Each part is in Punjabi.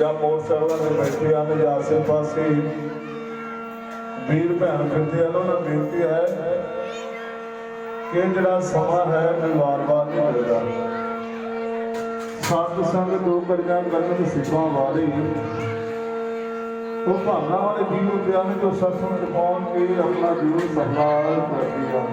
ਜਾਂ ਮੋਟਰਸਾਈਕਲਾਂ ਤੇ ਬੈਠੇ ਹਨ ਜਾਂ ਆਸੇ ਪਾਸੇ। ਵੀਰ ਭੈਣ ਫਿਰਦੇ ਹਨ ਉਹਨਾਂ ਨੂੰ ਬੇਨਤੀ ਹੈ ਕਿ ਜਿਹੜਾ ਸਮਾਂ ਹੈ ਮੈਂ ਵਾਰ-ਵਾਰ ਨਹੀਂ ਮਿਲਦਾ। ਸਤ ਸੰਗ ਦੋ ਕੜੀਆਂ ਕਰਨ ਸਿੱਖਾਂ ਵਾਲੇ। ਉਹ ਭਾਵਨਾ ਵਾਲੇ ਵੀਰ ਹੁੰਦੇ ਹਨ ਜੋ ਸਤਸੰਗ ਚ ਪਹੁੰਚ ਕੇ ਆਪਣਾ ਜੀਵਨ ਸੰਭਾਲ ਕਰਦੇ ਹਨ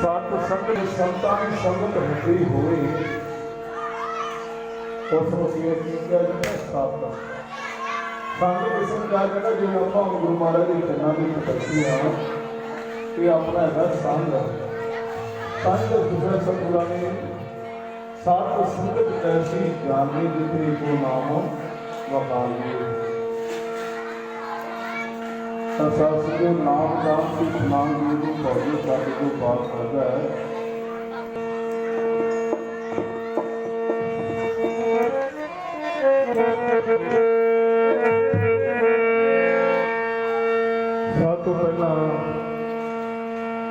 ਸਤ ਸੰਗਤ ਸੰਤਾਂ ਦੀ ਸੰਗਤ ਹੁੰਦੀ ਹੋਵੇ ਉਸ ਨੂੰ ਕੀ ਕਿਹਾ ਜਾਂਦਾ ਹੈ ਸਤ ਸੰਗਤ ਇਸ ਨੂੰ ਕਿਹਾ ਜਾਂਦਾ ਜਿਵੇਂ ਆਪਾਂ ਗੁਰੂ ਮਹਾਰਾਜ ਦੇ ਚਰਨਾਂ ਦੀ ਤਪੱਸੀ ਆ ਇਹ ਆਪਣਾ ਹੈਗਾ ਸੰਗ ਸੰਗ ਦੂਸਰੇ ਸਤਿਗੁਰਾਂ ਨੇ ਸਾਤ ਸੰਗਤ ਐਸੀ ਜਾਣੀ ਜਿਤੇ ਕੋ ਨਾਮ ਵਕਾਲ ਅਸਾਸ ਦੇ ਨਾਮ ਨਾਮ ਦੀ ਨਾਮ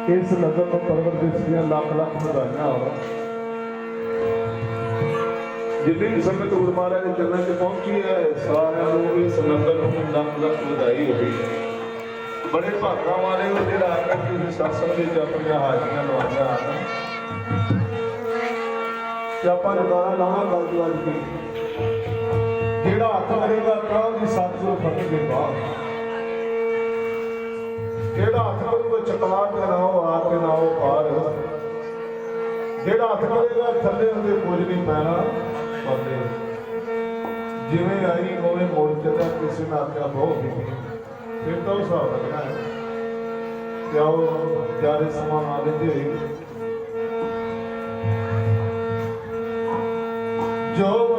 ਇਸ ਨਗਰ ਨੂੰ ਪਰਵਰ ਦੀਆਂ ਲੱਖ ਲੱਖ ਵਧਾਈਆਂ ਹੋਣ। ਜਿੰਨੀ ਸੰਗਤ ਗੁਰੂ ਮਹਾਰਾਜ ਦੇ ਚਰਨਾਂ 'ਚ ਪਹੁੰਚੀ ਹੈ, ਸਾਰਿਆਂ ਨੂੰ ਇਸ ਨਗਰ ਨੂੰ ਲੱਖ ਲੱਖ ਵਧਾਈ ਹੋਵੇ ਬੜੇ ਭਾਗਾਂ ਵਾਲੇ ਉਹ ਜਿਹੜਾ ਆ ਕੇ ਤੁਸੀਂ ਸਤਸੰਗ ਵਿੱਚ ਆਪਣੀਆਂ ਹਾਜ਼ਰੀਆਂ ਲਵਾਈਆਂ ਹਨ। ਤੇ ਆਪਾਂ ਜਗਾਰਾ ਲਾਵਾਂ ਗੱਲ ਦੀ ਅੱਜ ਕੀ ਜਿਹੜਾ ਹੱਥ ਕਰੇਗਾ ਕਾਹ ਦੀ ਸਤਿਗੁਰ ਫਤਿਹ ਦੇ ਬਾਅਦ। ਜਿਹੜਾ ਹੱਥ ਕਰੂਗਾ ਚਕਲਾ ਜਿਹੜਾ ਹੱਥ ਕਰੇਗਾ ਥੱਲੇ ਉਹਦੇ ਕੁਝ ਨਹੀਂ ਪੈਣਾ ਪਰਦੇ ਜਿਵੇਂ ਆਈ, ਉਵੇਂ ਮੋੜ ਚੱਲਿਆ, ਕਿਸੇ ਨੇ ਆਖਿਆ, ਬਹੁਤ ਫਿਰ ਤਾਂ ਉਹ ਹਿਸਾਬ ਲੱਗਣਾ ਹੈ ਕਿ ਆਓ, ਜ਼ਿਆਦਾ ਸਮਾਂ ਨਾ ਲੈਂਦੇ ਹੋਏ। ਜੋ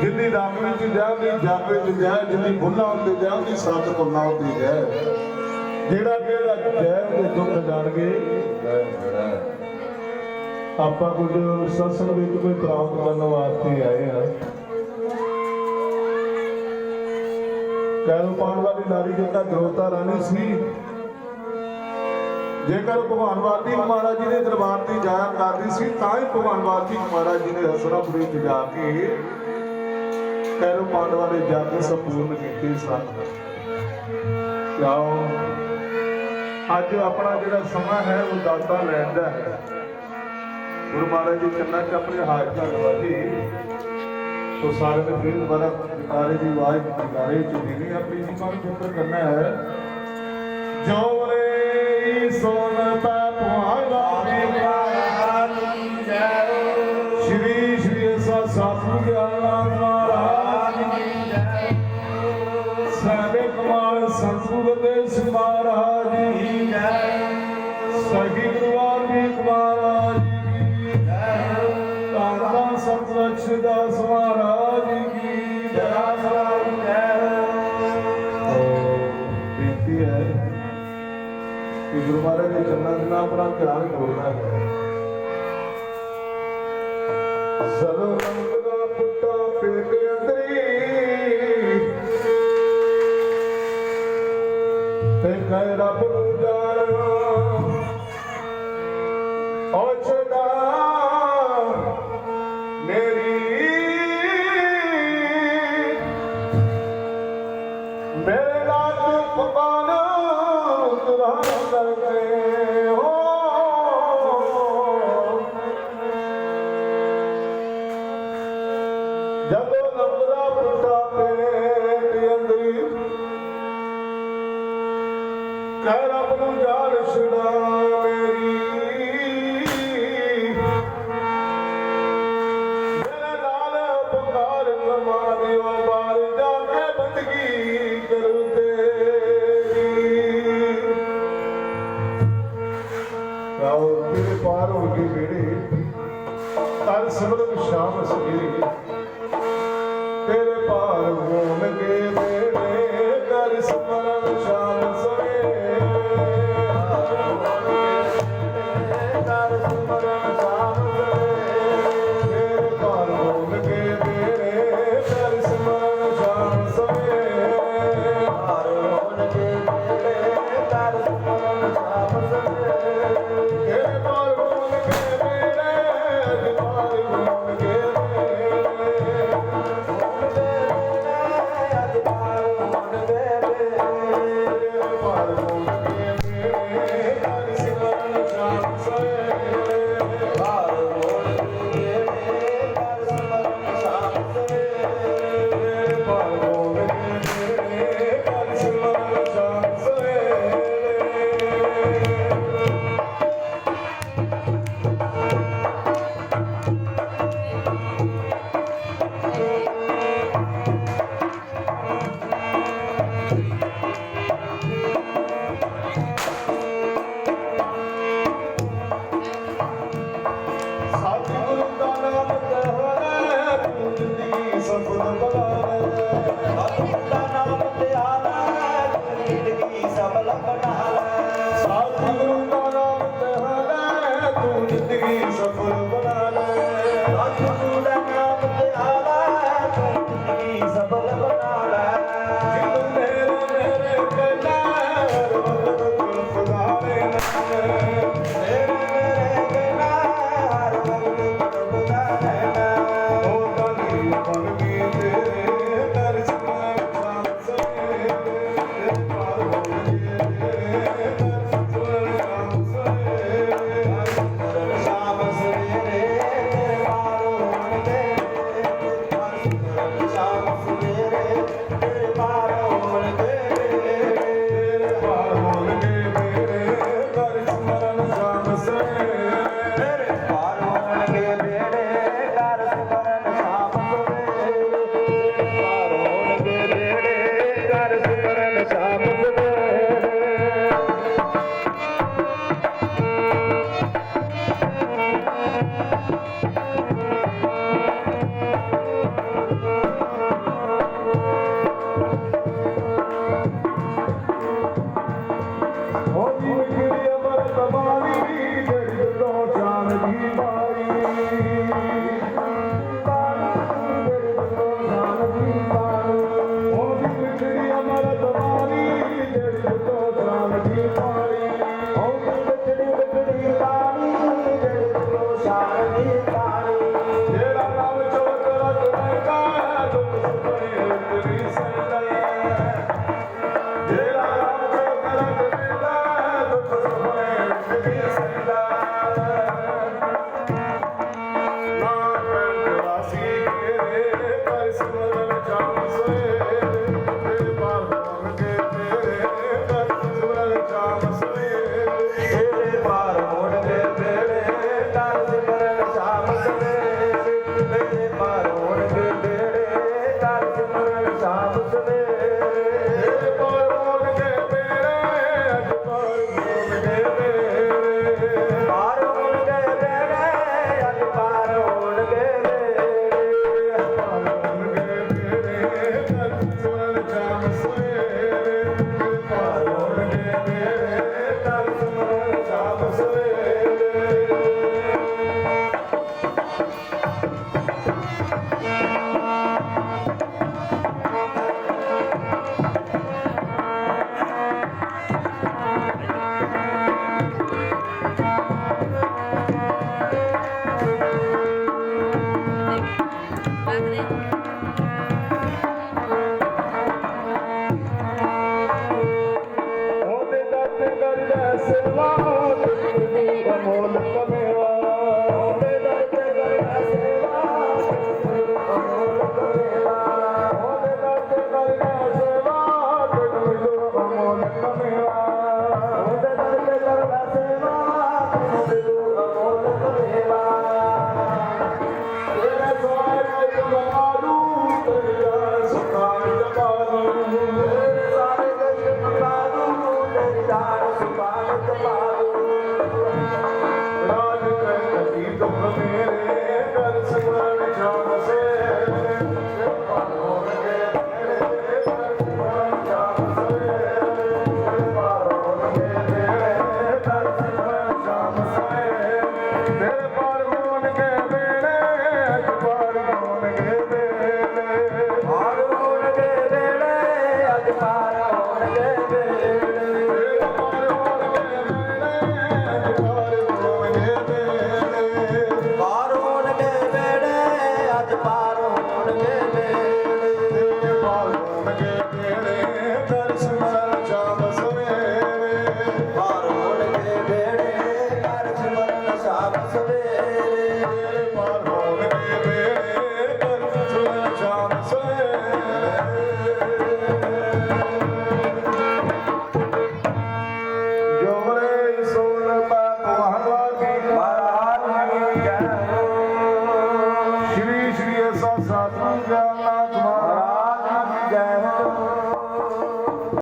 ਜਿੰਨੀ ਰਾਮ ਵਿੱਚ ਜਾਂਦੀ ਜਗ ਵਿੱਚ ਜੈ, ਜਿੰਨੀ ਭੁੱਲਾ ਹੁੰਦੇ ਜਾਂਦੀ ਸੱਚ ਭੁੱਲਾ ਹੁੰਦੀ ਜੈ। ਜਿਹੜਾ ਕਿਹੜਾ ਜੈ ਦੇ ਦੁੱਖ ਜਾਣਗੇ ਆਪਾਂ ਕੁਝ ਸਤਸੰਗ ਵਿੱਚ ਕੋਈ ਪ੍ਰਾਪਤ ਕਰਨ ਵਾਸਤੇ ਆਏ ਹਾਂ। ਕੈਰੋ ਪਾਂਡਵਾ ਦੀ ਨਾਰੀ ਜਿਹੜਾ ਗਰੋਤਾ ਰਾਣੀ ਸੀ। ਜੇਕਰ ਭਗਵਾਨ ਵਾਲਮੀਕ ਮਹਾਰਾਜ ਜੀ ਦੇ ਦਰਬਾਰ ਤੇ ਜਾਇਆ ਕਰਦੀ ਸੀ, ਤਾਂ ਹੀ ਭਗਵਾਨ ਵਾਲਮੀਕ ਮਹਾਰਾਜ ਜੀ ਨੇ ਹਸਰਾਪੁਰੀ ਚ ਜਾ ਕੇ ਕੈਰੋ ਪਾਂਡਵਾ ਦੇ ਜੱਗ ਸੰਪੂਰਨ ਕੀਤੇ ਸਨ। ਕਿਉਂ ਅੱਜ ਆਪਣਾ ਜਿਹੜਾ ਸਮਾਂ ਹੈ, ਉਹ ਦਾਤਾ ਲੈਣ ਹੈ। ਗੁਰੂ ਮਹਾਰਾਜ ਜੀ ਕੰਨਾਂ ਚ ਆਪਣੇ ਹਾਜ਼ਰ ਲਵਾਜੀ ਤੋ ਸਾਰੇ ਨੇ ਫਿਰ ਦੁਬਾਰਾ ਜਕਾਰੇ ਦੀ ਆਵਾਜ਼ ਜਕਾਰੇ ਚ ਦੇਣੀ ਆਪਣੀ ਜੀਵਾਂ ਨੂੰ ਚੁੱਪ ਕਰਨਾ ਹੈ। ਜੋ ਰੇ ਸੋਨ ਪਾ ਦੇ ਚਰਨਾਂ ਦੇ ਨਾਲ ਆਪਣਾ ਧਿਆਨ ਕਰਨਾ ਹੈ। ਸਰਵ ਰੰਗ ਦਾ ਪੁੱਟਾ ਪੇਟ ਅੰਦਰੀ ਤੇ ਕਹਿ ਰੱਬ ਨੂੰ ਜਾਣਨਾ ਓ ਛਡਾ ਮੇਰੇ ਨਾਲ ਪਕਾਨ Amen.